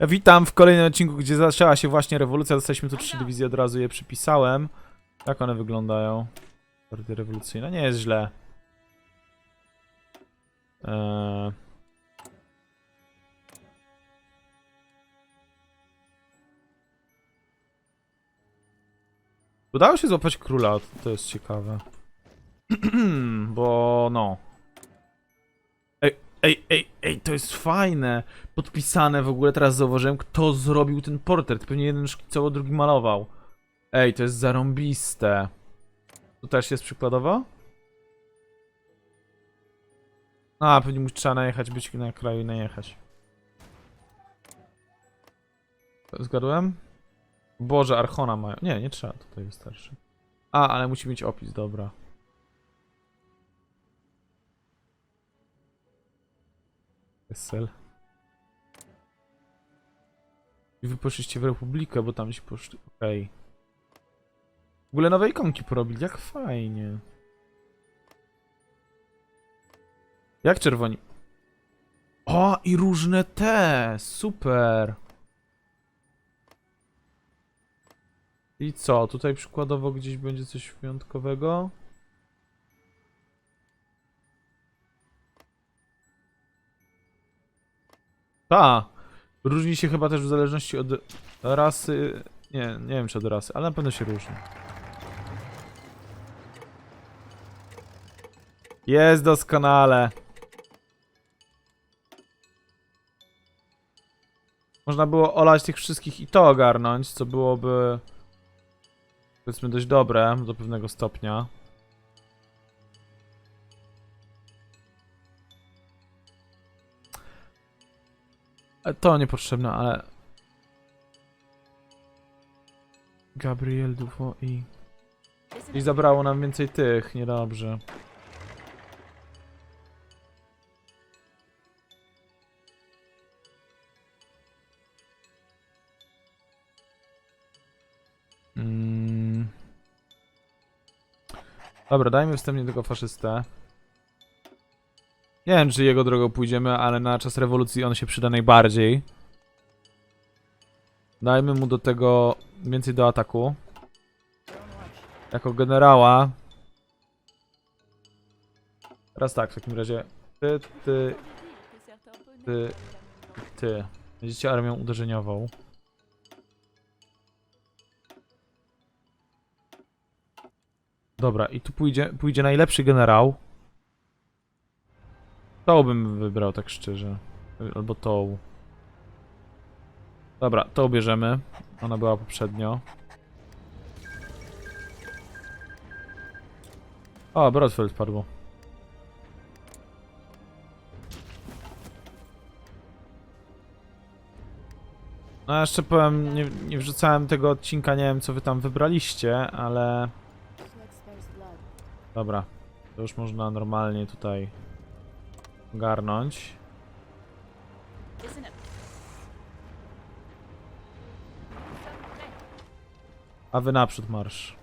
Witam w kolejnym odcinku, gdzie zaczęła się właśnie rewolucja. Dostaliśmy tu trzy dywizje, od razu je przypisałem. Jak one wyglądają? Partia rewolucyjna, nie jest źle. Eee... Udało się złapać króla, to- to jest ciekawe. Bo no. Ej, ej, ej, to jest fajne. Podpisane w ogóle, teraz zauważyłem, kto zrobił ten portret. Pewnie jeden szkicował, drugi malował. Ej, to jest zarąbiste. Tu też jest przykładowo? A, pewnie musi trzeba najechać, być na kraju i najechać. Zgadłem? Boże, Archona mają. Nie, nie trzeba, tutaj wystarczy. A, ale musi mieć opis, dobra. Wesel. I wy poszliście w Republikę, bo tam się poszli. Okej. W ogóle nowe ikonki porobili, jak fajnie. Jak czerwoni? O, i różne te! Super! I co? Tutaj przykładowo gdzieś będzie coś wyjątkowego? Ta! Różni się chyba też w zależności od rasy. Nie, nie wiem czy od rasy, ale na pewno się różni. Jest doskonale. Można było olać tych wszystkich i to ogarnąć, co byłoby powiedzmy dość dobre do pewnego stopnia. To niepotrzebne, ale... Gabriel Dufo i... I zabrało nam więcej tych, niedobrze. Mm. Dobra, dajmy wstępnie tylko faszystę. Nie wiem, czy jego drogą pójdziemy, ale na czas rewolucji on się przyda najbardziej. Dajmy mu do tego więcej do ataku. Jako generała. Teraz tak, w takim razie. Ty, ty, ty, ty. Będziecie armią uderzeniową. Dobra, i tu pójdzie, pójdzie najlepszy generał. To bym wybrał, tak szczerze. Albo tą. Dobra, to bierzemy. Ona była poprzednio. O, Brodfeld padło. No jeszcze powiem, nie, nie wrzucałem tego odcinka, nie wiem co wy tam wybraliście, ale... Dobra, to już można normalnie tutaj garnąć. A wy naprzód marsz.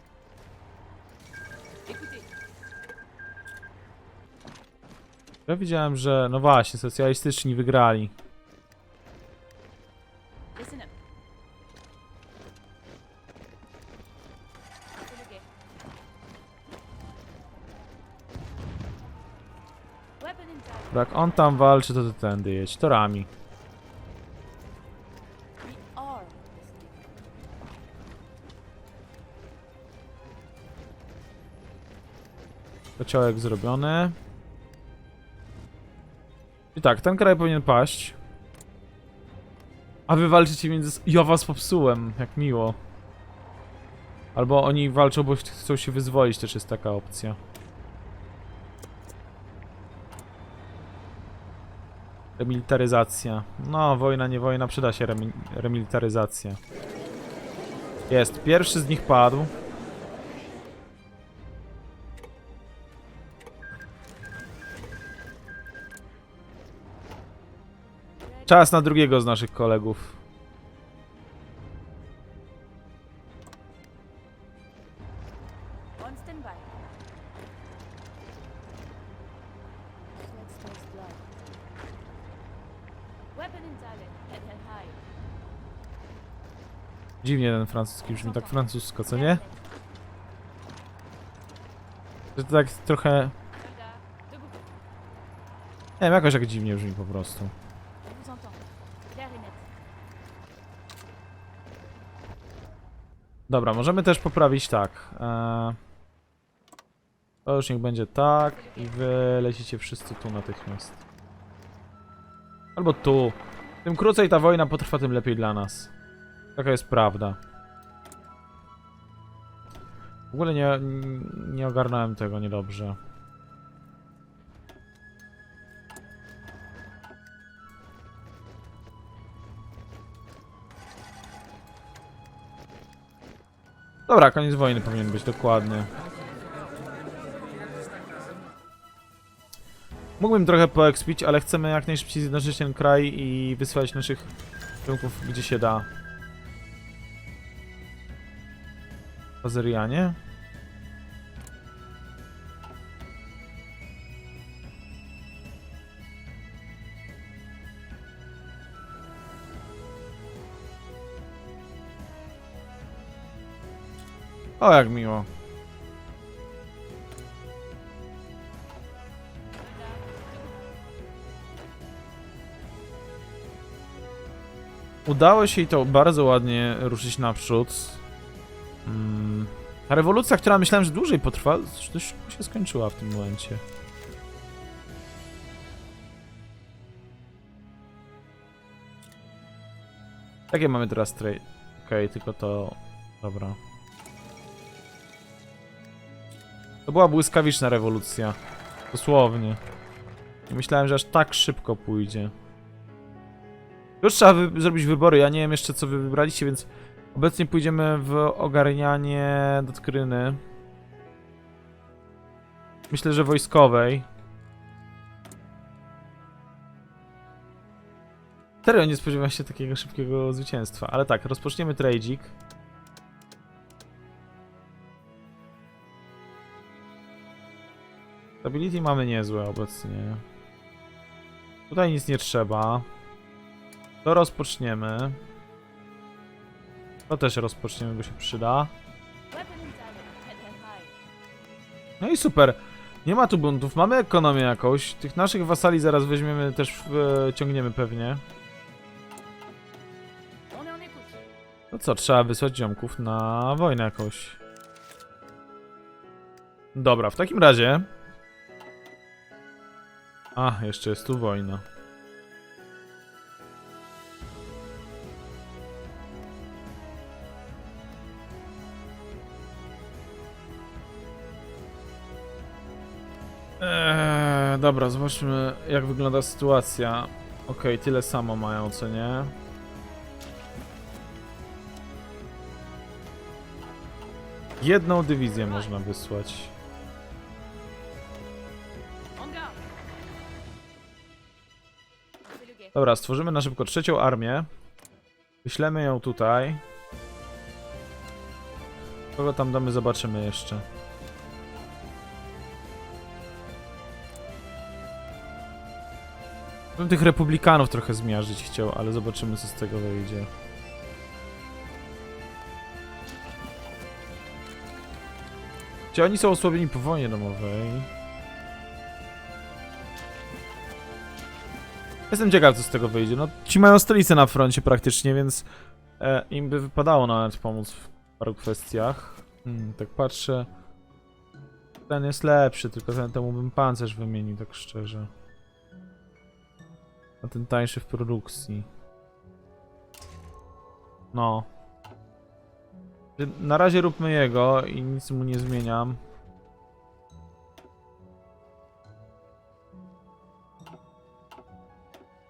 Ja widziałem, że no właśnie, socjalistyczni wygrali. Jak on tam walczy, to ty tędy jedź. Torami. Kociołek zrobiony. I tak, ten kraj powinien paść. A wy walczycie między... Ja was popsułem, jak miło. Albo oni walczą, bo ch- chcą się wyzwolić, też jest taka opcja. Remilitaryzacja. No, wojna, nie wojna, przyda się remi remilitaryzacja. Jest, pierwszy z nich padł. Czas na drugiego z naszych kolegów. Dziwnie ten francuski brzmi, tak francusko, co nie? Że to tak trochę... Nie wiem, jakoś tak dziwnie brzmi po prostu. Dobra, możemy też poprawić tak. Eee, to już niech będzie tak i wy lecicie wszyscy tu natychmiast. Albo tu. Tym krócej ta wojna potrwa, tym lepiej dla nas. Taka jest prawda. W ogóle nie, nie ogarnąłem tego niedobrze. Dobra, koniec wojny powinien być, dokładnie. Mógłbym trochę poekspić, ale chcemy jak najszybciej zjednoczyć ten kraj i wysłać naszych członków gdzie się da. Azerianie? O, jak miło. Udało się i to bardzo ładnie ruszyć naprzód. Mm. Ta rewolucja, która myślałem, że dłużej potrwa, szybko się skończyła w tym momencie. Jakie mamy teraz trade? Okej, tylko to... Dobra. To była błyskawiczna rewolucja. Dosłownie. Nie myślałem, że aż tak szybko pójdzie. Już trzeba wy zrobić wybory. Ja nie wiem jeszcze co wy wybraliście, więc obecnie pójdziemy w ogarnianie dotkryny. Myślę, że wojskowej. Serio nie spodziewałem się takiego szybkiego zwycięstwa. Ale tak, rozpoczniemy tradzik. Stability mamy niezłe obecnie. Tutaj nic nie trzeba. To rozpoczniemy. To też rozpoczniemy, bo się przyda. No i super. Nie ma tu buntów, mamy ekonomię jakąś. Tych naszych wasali zaraz weźmiemy, też w, ciągniemy pewnie. No co, trzeba wysłać ziomków na wojnę jakąś. Dobra, w takim razie... A, jeszcze jest tu wojna. Eee, dobra, zobaczmy jak wygląda sytuacja. Okej, tyle samo mają, co nie? Jedną dywizję można wysłać. Dobra, stworzymy na szybko trzecią armię. Wyślemy ją tutaj. Kogo tam damy, zobaczymy jeszcze. Bym tych republikanów trochę zmiażdżyć chciał, ale zobaczymy co z tego wyjdzie. Czy oni są osłabieni po wojnie domowej? Jestem ciekaw, co z tego wyjdzie. No, ci mają stolicę na froncie praktycznie, więc e, im by wypadało nawet pomóc w paru kwestiach. Hmm, tak patrzę. Ten jest lepszy, tylko ten temu bym pancerz wymienił, tak szczerze. A ten tańszy w produkcji. No. Na razie róbmy jego i nic mu nie zmieniam.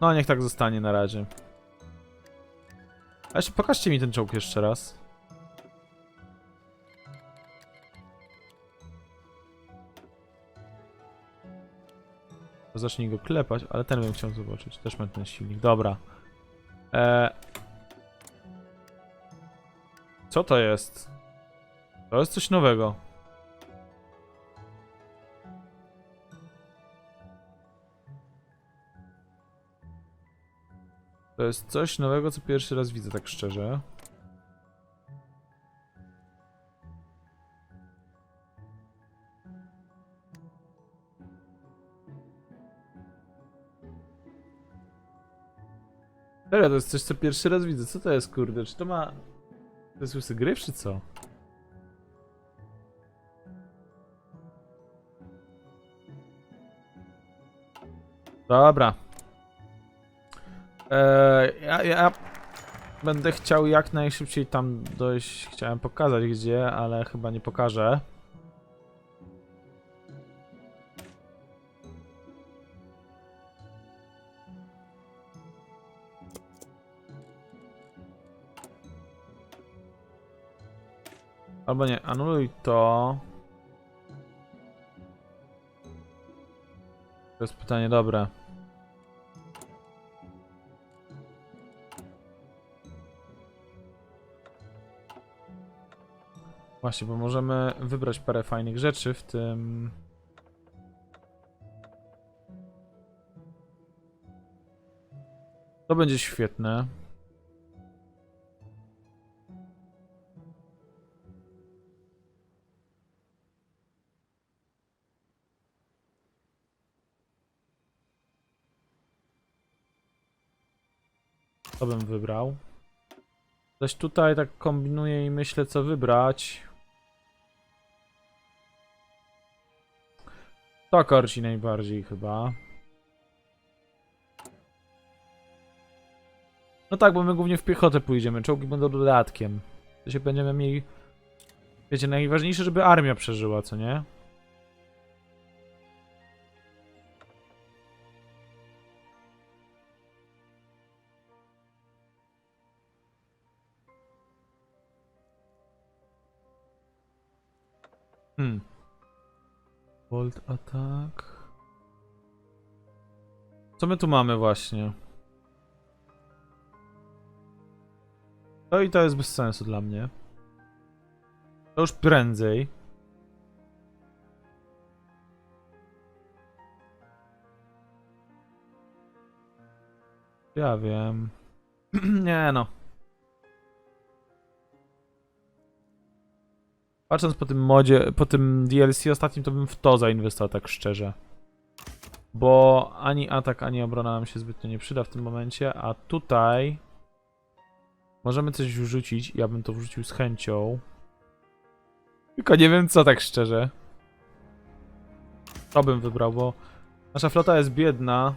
No, niech tak zostanie na razie. A jeszcze pokażcie mi ten czołg jeszcze raz. Zacznij go klepać, ale ten bym chciał zobaczyć. Też ma ten silnik. Dobra. Eee... Co to jest? To jest coś nowego. To jest coś nowego, co pierwszy raz widzę, tak szczerze. Serio, to jest coś, co pierwszy raz widzę. Co to jest, kurde? Czy to ma... To jest łysy gryf, czy co? Dobra. Eee, ja, ja będę chciał jak najszybciej tam dojść. Chciałem pokazać gdzie, ale chyba nie pokażę. Albo nie, anuluj to. To jest pytanie dobre. Właśnie, bo możemy wybrać parę fajnych rzeczy, w tym... To będzie świetne. To bym wybrał. Coś tutaj tak kombinuję i myślę co wybrać. To korci najbardziej chyba. No tak, bo my głównie w piechotę pójdziemy. Czołgi będą dodatkiem. To się będziemy mieli... Wiecie, najważniejsze, żeby armia przeżyła, co nie? Bolt attack. Co my tu mamy właśnie? To i to jest bez sensu dla mnie. To już prędzej. Ja wiem. Nie no. Patrząc po tym modzie, po tym DLC ostatnim, to bym w to zainwestował tak szczerze. Bo ani atak, ani obrona nam się zbytnio nie przyda w tym momencie, a tutaj możemy coś wrzucić. Ja bym to wrzucił z chęcią. Tylko nie wiem co tak szczerze. To bym wybrał, bo nasza flota jest biedna.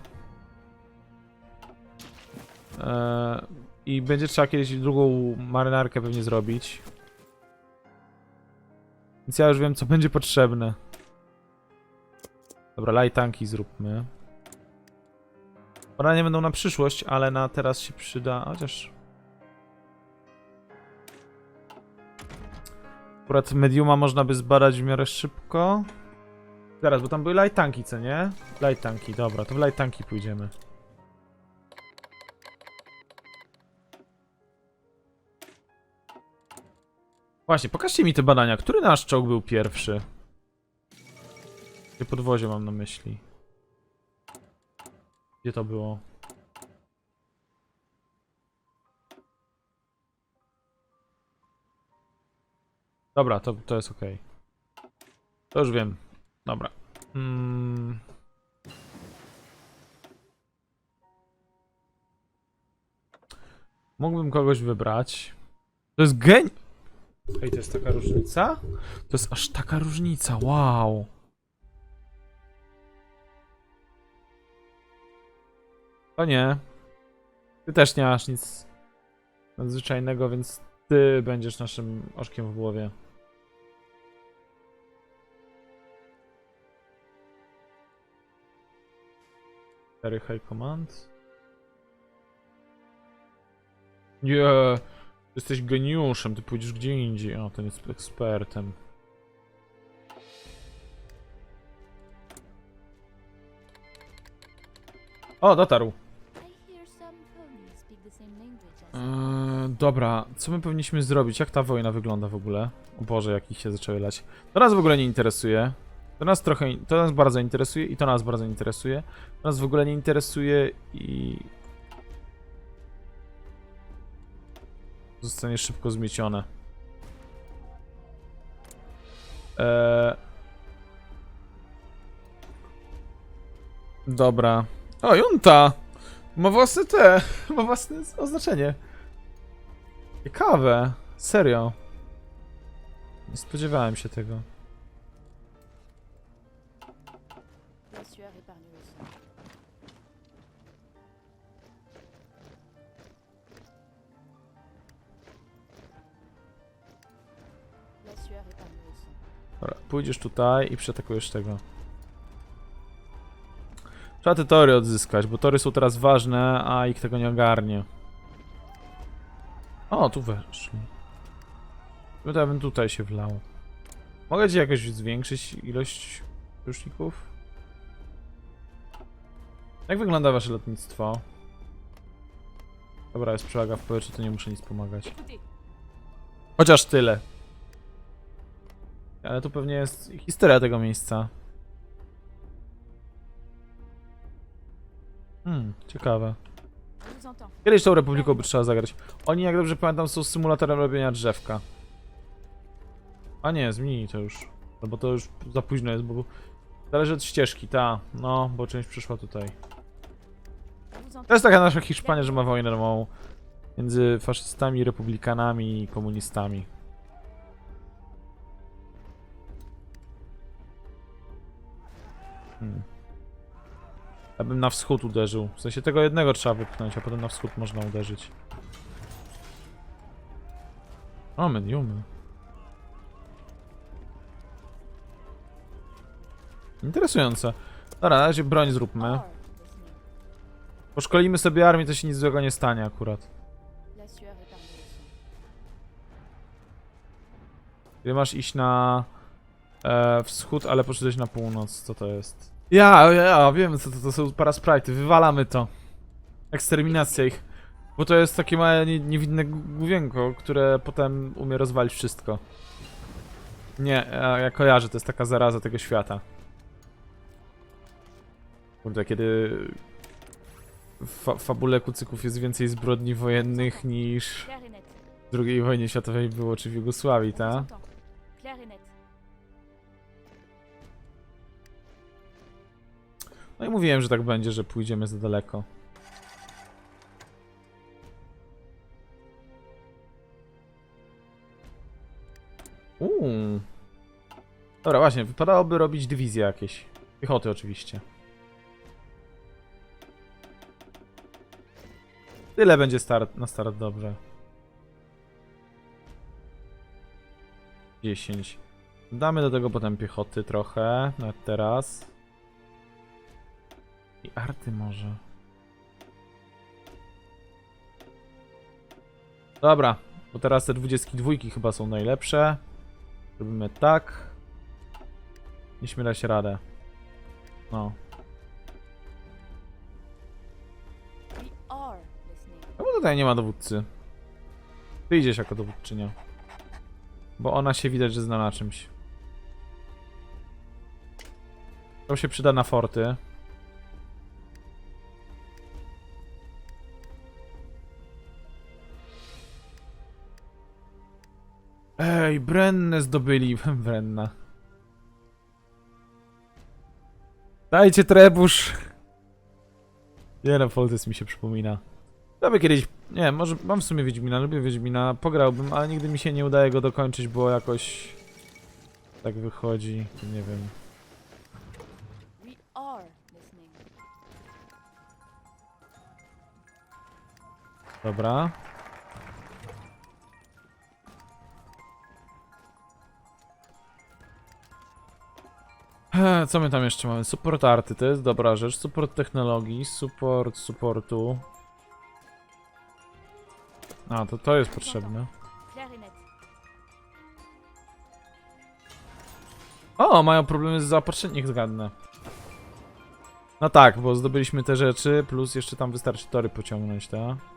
Eee, I będzie trzeba kiedyś drugą marynarkę pewnie zrobić. Więc ja już wiem, co będzie potrzebne. Dobra, light tanki zróbmy. One nie będą na przyszłość, ale na teraz się przyda, chociaż... Akurat mediuma można by zbadać w miarę szybko. Zaraz, bo tam były light tanki, co nie? Light tanki, dobra, to w light tanki pójdziemy. Właśnie, pokażcie mi te badania. Który nasz czołg był pierwszy? Jakie podwozie mam na myśli? Gdzie to było? Dobra, to, to jest ok. To już wiem. Dobra. Mm. Mógłbym kogoś wybrać. To jest geń... Ej, to jest taka różnica? To jest aż taka różnica, wow. To nie. Ty też nie masz nic nadzwyczajnego, więc ty będziesz naszym oczkiem w głowie. Cztery High Command. Nie, jesteś geniuszem, ty pójdziesz gdzie indziej. O, ten jest ekspertem. O, dotarł. Eee, dobra, co my powinniśmy zrobić? Jak ta wojna wygląda w ogóle? O Boże, jak ich się zaczęły lać. To nas w ogóle nie interesuje. To nas trochę, to nas bardzo interesuje i to nas bardzo interesuje. To nas w ogóle nie interesuje i... Zostanie szybko zmiecione. Eee... Dobra. O, Junta! Ma własne te, ma własne oznaczenie. Ciekawe, serio. Nie spodziewałem się tego. Dobra, pójdziesz tutaj i przeatakujesz tego. Trzeba te tory odzyskać, bo tory są teraz ważne, a ich tego nie ogarnie. O, tu weszli. No ja bym tutaj się wlał. Mogę ci jakoś zwiększyć ilość ruszników? Jak wygląda wasze lotnictwo? Dobra, jest przewaga w powietrzu, to nie muszę nic pomagać. Chociaż tyle. Ale tu pewnie jest historia tego miejsca. Hmm, ciekawe. Kiedyś tą Republiką by trzeba zagrać. Oni, jak dobrze pamiętam, są symulatorem robienia drzewka. A nie, zmienili to już. No bo to już za późno jest, bo zależy od ścieżki, ta. No, bo część przyszła tutaj. To jest taka nasza Hiszpania, że ma wojnę domową między faszystami, republikanami i komunistami. Hmm. Ja bym na wschód uderzył. W sensie tego jednego trzeba wypchnąć, a potem na wschód można uderzyć. O, mediumy. Interesujące. Dobra, na razie broń zróbmy. Poszkolimy sobie armię, to się nic złego nie stanie akurat. Ty masz iść na e, wschód, ale poszedłeś na północ. Co to jest? Ja, ja, wiem, co to, to są parasprite. Wywalamy to. Eksterminacja ich. Bo to jest takie małe, nie, niewinne główienko, które potem umie rozwalić wszystko. Nie, ja, ja kojarzę, to jest taka zaraza tego świata. Kurde, kiedy w fa fabule kucyków jest więcej zbrodni wojennych niż w II wojnie światowej było, czy w Jugosławii, ta? No i mówiłem, że tak będzie, że pójdziemy za daleko. Uuu. Dobra, właśnie, wypadałoby robić dywizje jakieś. Piechoty oczywiście. Tyle będzie start, na start dobrze. 10. Damy do tego potem piechoty trochę, nawet teraz. I arty może. Dobra, bo teraz te 22 chyba są najlepsze. Robimy tak. Nie śmiela się radę. No. Listening. Czemu tutaj nie ma dowódcy? Ty idziesz jako dowódczynia. Bo ona się widać, że zna na czymś. To się przyda na forty. Ej, Brennę zdobyli. Brenna. Dajcie trebusz. Nie no, Foltys mi się przypomina. Lubię kiedyś, nie może mam w sumie Wiedźmina, lubię Wiedźmina, pograłbym, ale nigdy mi się nie udaje go dokończyć, bo jakoś tak wychodzi, nie wiem. Dobra. Co my tam jeszcze mamy? Support arty, to jest dobra rzecz. Support technologii, support supportu. A, to to jest potrzebne. O, mają problemy z zaopatrzeniem, niech zgadnę. No tak, bo zdobyliśmy te rzeczy, plus jeszcze tam wystarczy tory pociągnąć, tak?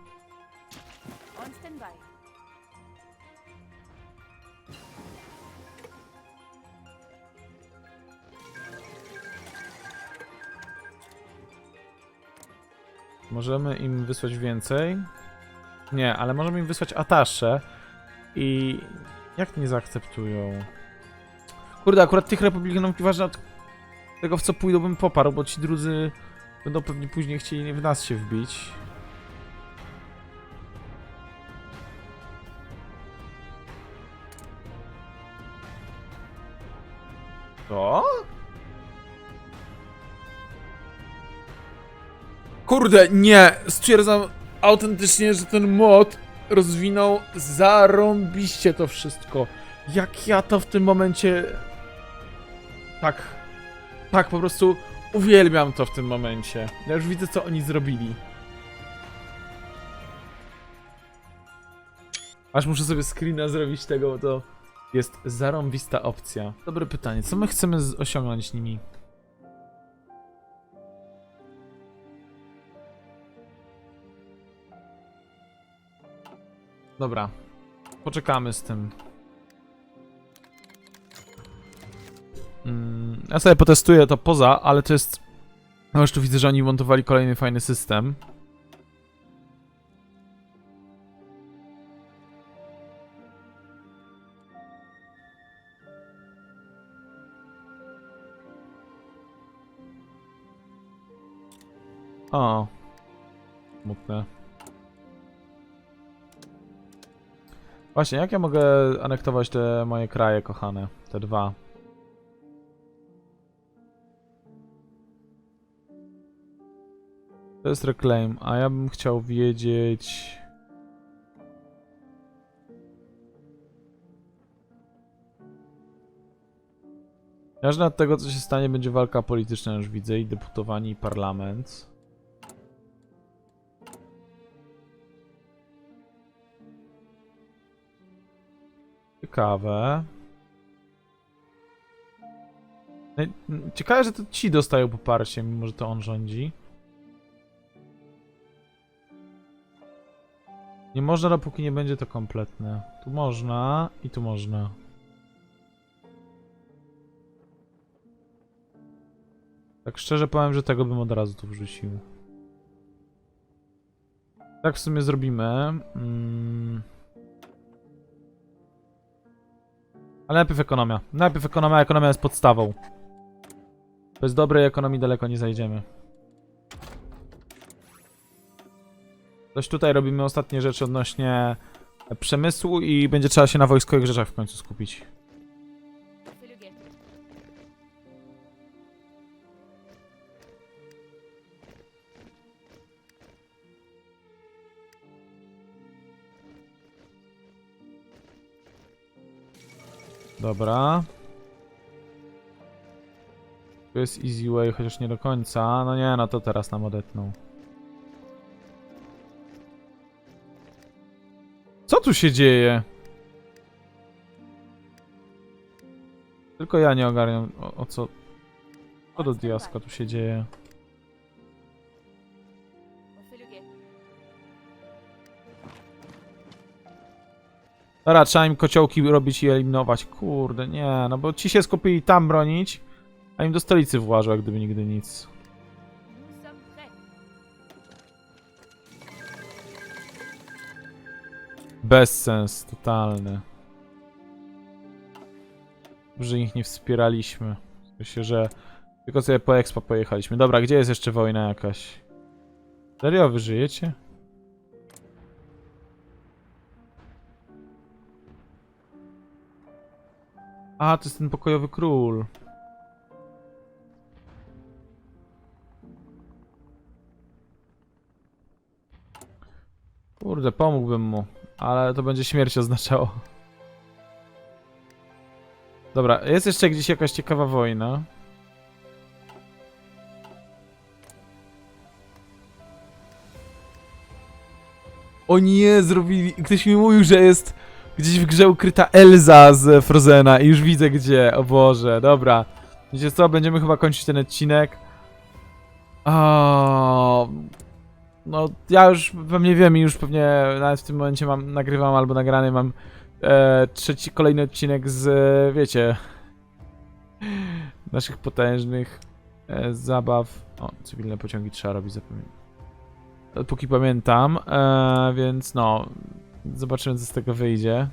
Możemy im wysłać więcej. Nie, ale możemy im wysłać atasze. I jak nie zaakceptują? Kurde, akurat tych republikanów ważne od tego w co pójdą bym poparł, bo ci drudzy Będą pewnie później chcieli w nas się wbić. Co? Kurde, nie! Stwierdzam autentycznie, że ten mod rozwinął zarąbiście to wszystko. Jak ja to w tym momencie... Tak. Tak, po prostu uwielbiam to w tym momencie. Ja już widzę, co oni zrobili. Aż muszę sobie screena zrobić tego, bo to jest zarąbista opcja. Dobre pytanie, co my chcemy osiągnąć nimi? Dobra, poczekamy z tym. Mm, ja sobie potestuję to poza, ale to jest... No już tu widzę, że oni montowali kolejny fajny system. O. Smutne. Właśnie, jak ja mogę anektować te moje kraje kochane? Te dwa. To jest reclaim, a ja bym chciał wiedzieć... Ważne od tego, co się stanie, będzie walka polityczna, już widzę, i deputowani, i parlament. Ciekawe. Ciekawe, że to ci dostają poparcie, mimo że to on rządzi. Nie można, dopóki nie będzie to kompletne. Tu można i tu można. Tak szczerze powiem, że tego bym od razu tu wrzucił. Tak w sumie zrobimy. Mm. Ale najpierw ekonomia. Najpierw ekonomia, ekonomia jest podstawą. Bez dobrej ekonomii daleko nie zajdziemy. Coś tutaj robimy ostatnie rzeczy odnośnie przemysłu i będzie trzeba się na wojskowych rzeczach w końcu skupić. Dobra. Tu jest easy way, chociaż nie do końca. No nie, no to teraz nam odetną. Co tu się dzieje? Tylko ja nie ogarniam o, o co... Co do diaska tu się dzieje? Dobra, trzeba im kociołki robić i eliminować. Kurde, nie, no bo ci się skupili tam bronić, a im do stolicy włażą, jak gdyby nigdy nic. Bezsens totalny. Że ich nie wspieraliśmy. Myślę, że tylko sobie po expo pojechaliśmy. Dobra, gdzie jest jeszcze wojna jakaś? Serio, wy żyjecie? A, to jest ten pokojowy król. Kurde, pomógłbym mu, ale to będzie śmierć oznaczało. Dobra, jest jeszcze gdzieś jakaś ciekawa wojna. O nie, zrobili. Ktoś mi mówił, że jest gdzieś w grze ukryta Elza z Frozena i już widzę gdzie. O Boże, dobra. Wiecie co, będziemy chyba kończyć ten odcinek. O, no, ja już pewnie wiem i już pewnie nawet w tym momencie mam, nagrywam albo nagrany mam e, trzeci, kolejny odcinek z, wiecie, naszych potężnych e, zabaw. O, cywilne pociągi trzeba robić, zapomniałem. Póki pamiętam, e, więc no, zobaczymy co z tego wyjdzie.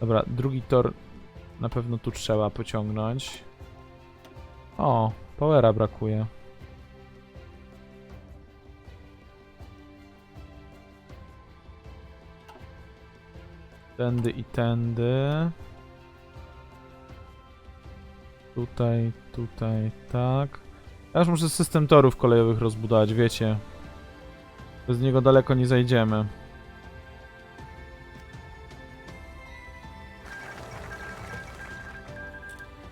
Dobra, drugi tor na pewno tu trzeba pociągnąć. O, Powera brakuje. Tędy i tędy. Tutaj, tutaj, tak. Ja już muszę system torów kolejowych rozbudować, wiecie. Bez niego daleko nie zajdziemy.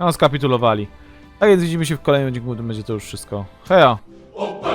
No, skapitulowali. Tak więc widzimy się w kolejnym odcinku, to będzie to już wszystko. Heja! Opa.